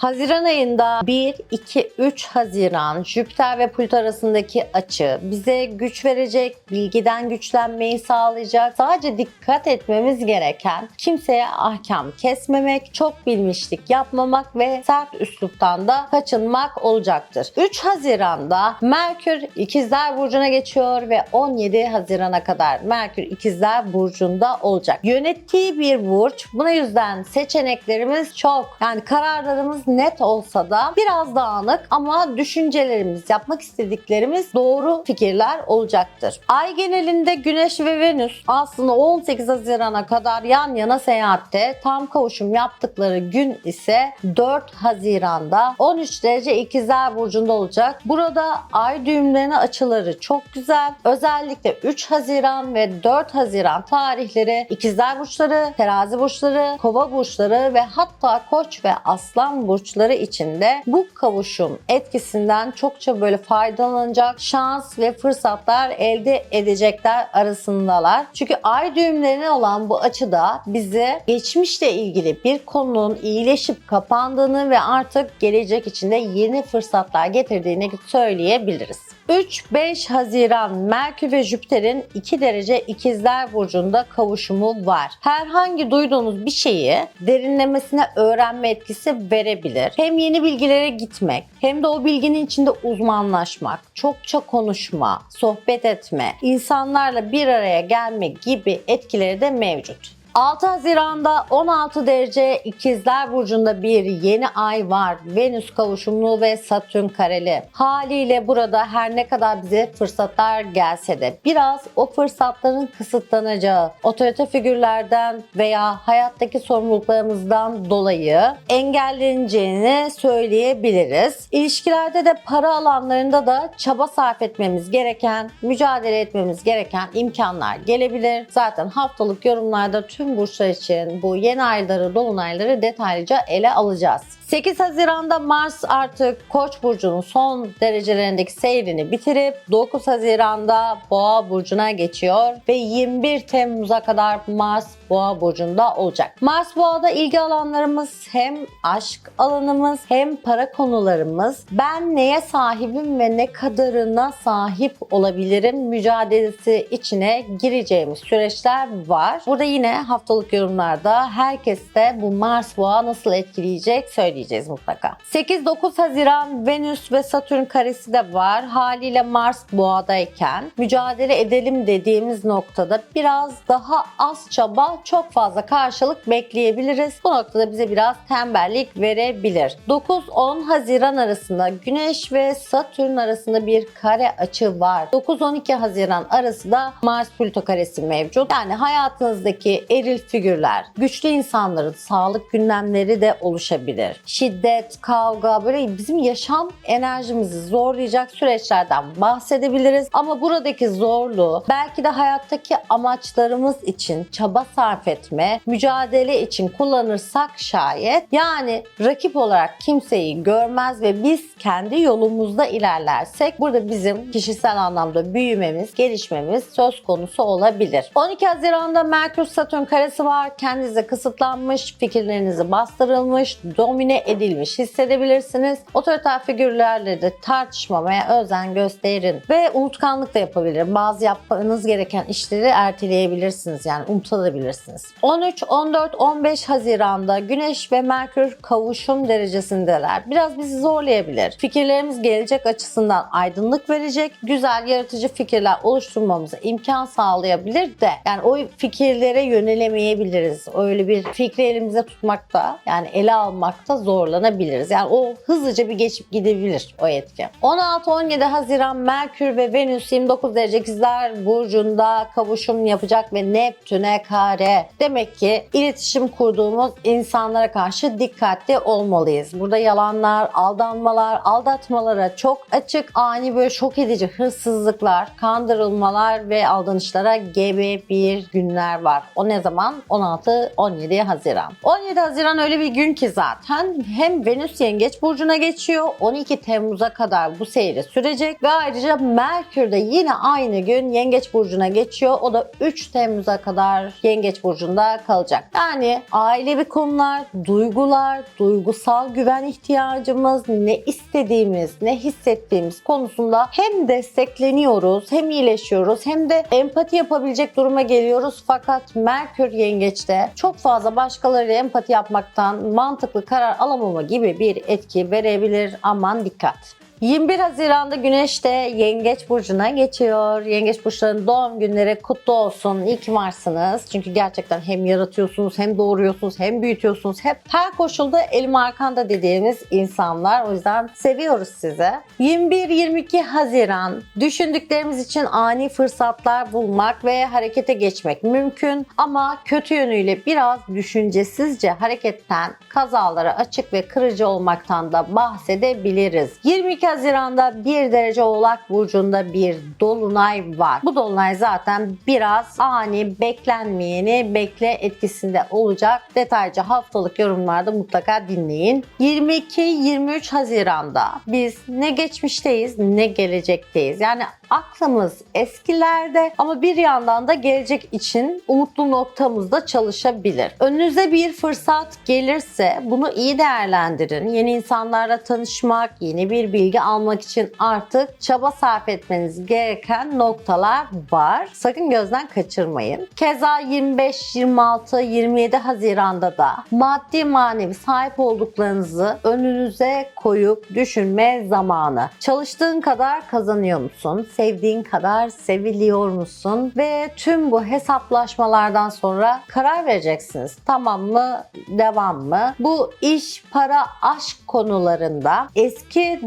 Haziran ayında 1, 2, 3 Haziran Jüpiter ve Plüto arasındaki açı bize güç verecek, bilgiden güçlenmeyi sağlayacak. Sadece dikkat etmemiz gereken kimseye ahkam kesmemek, çok bilmişlik yapmamak ve sert üsluptan da kaçınmak olacaktır. 3 Haziran'da Merkür İkizler Burcu'na geçiyor ve 17 Haziran'a kadar Merkür İkizler Burcu'nda olacak. Yönettiği bir burç. Buna yüzden seçeneklerimiz çok. Yani kararlarımız net olsa da biraz dağınık ama düşüncelerimiz, yapmak istediklerimiz doğru fikirler olacaktır. Ay genelinde Güneş ve Venüs aslında 18 Haziran'a kadar yan yana seyahatte tam kavuşum yaptıkları gün ise 4 Haziran'da 13 derece İkizler Burcu'nda olacak. Burada ay düğümlerine açıları çok güzel. Özellikle 3 Haziran ve 4 Haziran tarihleri İkizler Burçları, Terazi Burçları, Kova Burçları ve hatta Koç ve Aslan Burçları içinde bu kavuşum etkisinden çokça böyle faydalanacak şans ve fırsatlar elde edecekler arasındalar. Çünkü ay düğümlerine olan bu açıda bize geçmişle ilgili bir konunun iyileşip kapandığını ve artık gelecek içinde yeni fırsatlar getirdiğini söyleyebiliriz. 3-5 Haziran Merkür ve Jüpiter'in 2 derece ikizler burcunda kavuşumu var. Herhangi duyduğunuz bir şeyi derinlemesine öğrenme etkisi verebilir. Hem yeni bilgilere gitmek hem de o bilginin içinde uzmanlaşmak, çokça konuşma, sohbet etme, insanlarla bir araya gelme gibi etkileri de mevcut. 6 Haziran'da 16 derece İkizler Burcu'nda bir yeni ay var. Venüs kavuşumlu ve Satürn kareli. Haliyle burada her ne kadar bize fırsatlar gelse de biraz o fırsatların kısıtlanacağı, otorite figürlerden veya hayattaki sorumluluklarımızdan dolayı engelleneceğini söyleyebiliriz. İlişkilerde de para alanlarında da çaba sarf etmemiz gereken, mücadele etmemiz gereken imkanlar gelebilir. Zaten haftalık yorumlarda tüm burçlar için bu yeni ayları, dolunayları detaylıca ele alacağız. 8 Haziran'da Mars artık Koç burcunun son derecelerindeki seyrini bitirip 9 Haziran'da Boğa burcuna geçiyor ve 21 Temmuz'a kadar Mars Boğa burcunda olacak. Mars Boğa'da ilgi alanlarımız hem aşk alanımız hem para konularımız. Ben neye sahibim ve ne kadarına sahip olabilirim mücadelesi içine gireceğimiz süreçler var. Burada yine haftalık yorumlarda herkeste bu Mars Boğa nasıl etkileyecek söyleyeceğiz mutlaka. 8-9 Haziran Venüs ve Satürn karesi de var. Haliyle Mars Boğa'dayken mücadele edelim dediğimiz noktada biraz daha az çaba çok fazla karşılık bekleyebiliriz. Bu noktada bize biraz tembellik verebilir. 9-10 Haziran arasında Güneş ve Satürn arasında bir kare açı var. 9-12 Haziran arası da Mars Plüto karesi mevcut. Yani hayatınızdaki eril figürler, güçlü insanların sağlık gündemleri de oluşabilir. Şiddet, kavga böyle bizim yaşam enerjimizi zorlayacak süreçlerden bahsedebiliriz. Ama buradaki zorluğu belki de hayattaki amaçlarımız için çaba sarf etme, mücadele için kullanırsak şayet yani rakip olarak kimseyi görmez ve biz kendi yolumuzda ilerlersek burada bizim kişisel anlamda büyümemiz, gelişmemiz söz konusu olabilir. 12 Haziran'da Merkür Satürn karesi var. Kendinize kısıtlanmış, fikirlerinizi bastırılmış, domine edilmiş hissedebilirsiniz. Otoriter figürlerle de tartışmamaya özen gösterin ve unutkanlık da yapabilir. Bazı yapmanız gereken işleri erteleyebilirsiniz yani unutabilirsiniz. 13, 14, 15 Haziran'da Güneş ve Merkür kavuşum derecesindeler. Biraz bizi zorlayabilir. Fikirlerimiz gelecek açısından aydınlık verecek, güzel yaratıcı fikirler oluşturmamıza imkan sağlayabilir de yani o fikirlere yönelemeyebiliriz. Öyle bir fikri elimize tutmakta yani ele almakta zorlanabiliriz. Yani o hızlıca bir geçip gidebilir o etki. 16-17 Haziran Merkür ve Venüs 29 derece ikizler burcunda kavuşum yapacak ve Neptüne kare. Demek ki iletişim kurduğumuz insanlara karşı dikkatli olmalıyız. Burada yalanlar, aldanmalar, aldatmalara çok açık, ani böyle şok edici hırsızlıklar, kandırılmalar ve aldanışlara gebe bir günler var. O ne zaman? 16-17 Haziran. 17 Haziran öyle bir gün ki zaten hem Venüs Yengeç Burcu'na geçiyor. 12 Temmuz'a kadar bu seyri sürecek ve ayrıca Merkür de yine aynı gün Yengeç Burcu'na geçiyor. O da 3 Temmuz'a kadar Yengeç Burcu'nda kalacak. Yani ailevi konular, duygular, duygusal güven ihtiyacımız, ne istediğimiz, ne hissettiğimiz konusunda hem destekleniyoruz, hem iyileşiyoruz, hem de empati yapabilecek duruma geliyoruz. Fakat Merkür Yengeç'te çok fazla başkalarıyla empati yapmaktan mantıklı karar alamama gibi bir etki verebilir. Aman dikkat. 21 Haziran'da Güneş de Yengeç Burcu'na geçiyor. Yengeç Burçlarının doğum günleri kutlu olsun. İyi ki varsınız. Çünkü gerçekten hem yaratıyorsunuz, hem doğuruyorsunuz, hem büyütüyorsunuz. Hep her koşulda elim arkanda dediğimiz insanlar. O yüzden seviyoruz sizi. 21-22 Haziran düşündüklerimiz için ani fırsatlar bulmak ve harekete geçmek mümkün. Ama kötü yönüyle biraz düşüncesizce hareketten kazalara açık ve kırıcı olmaktan da bahsedebiliriz. 22 Haziran'da 1 derece Oğlak Burcu'nda bir dolunay var. Bu dolunay zaten biraz ani, beklenmeyeni bekle etkisinde olacak. Detaylıca haftalık yorumlarda mutlaka dinleyin. 22-23 Haziran'da biz ne geçmişteyiz ne gelecekteyiz. Yani aklımız eskilerde ama bir yandan da gelecek için umutlu noktamızda çalışabilir. Önünüze bir fırsat gelirse bunu iyi değerlendirin. Yeni insanlarla tanışmak, yeni bir bilgi almak için artık çaba sarf etmeniz gereken noktalar var. Sakın gözden kaçırmayın. Keza 25, 26, 27 Haziran'da da maddi manevi sahip olduklarınızı önünüze koyup düşünme zamanı. Çalıştığın kadar kazanıyor musun? Sevdiğin kadar seviliyor musun? Ve tüm bu hesaplaşmalardan sonra karar vereceksiniz. Tamam mı? Devam mı? Bu iş, para, aşk konularında eski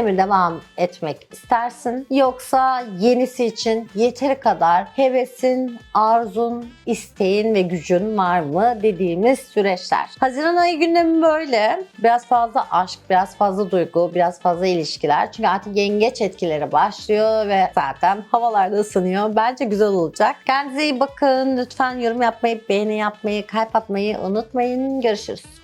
mi devam etmek istersin? Yoksa yenisi için yeteri kadar hevesin, arzun, isteğin ve gücün var mı dediğimiz süreçler. Haziran ayı gündemi böyle. Biraz fazla aşk, biraz fazla duygu, biraz fazla ilişkiler. Çünkü artık yengeç etkileri başlıyor ve zaten havalarda ısınıyor. Bence güzel olacak. Kendinize iyi bakın. Lütfen yorum yapmayı, beğeni yapmayı, kalp atmayı unutmayın. Görüşürüz.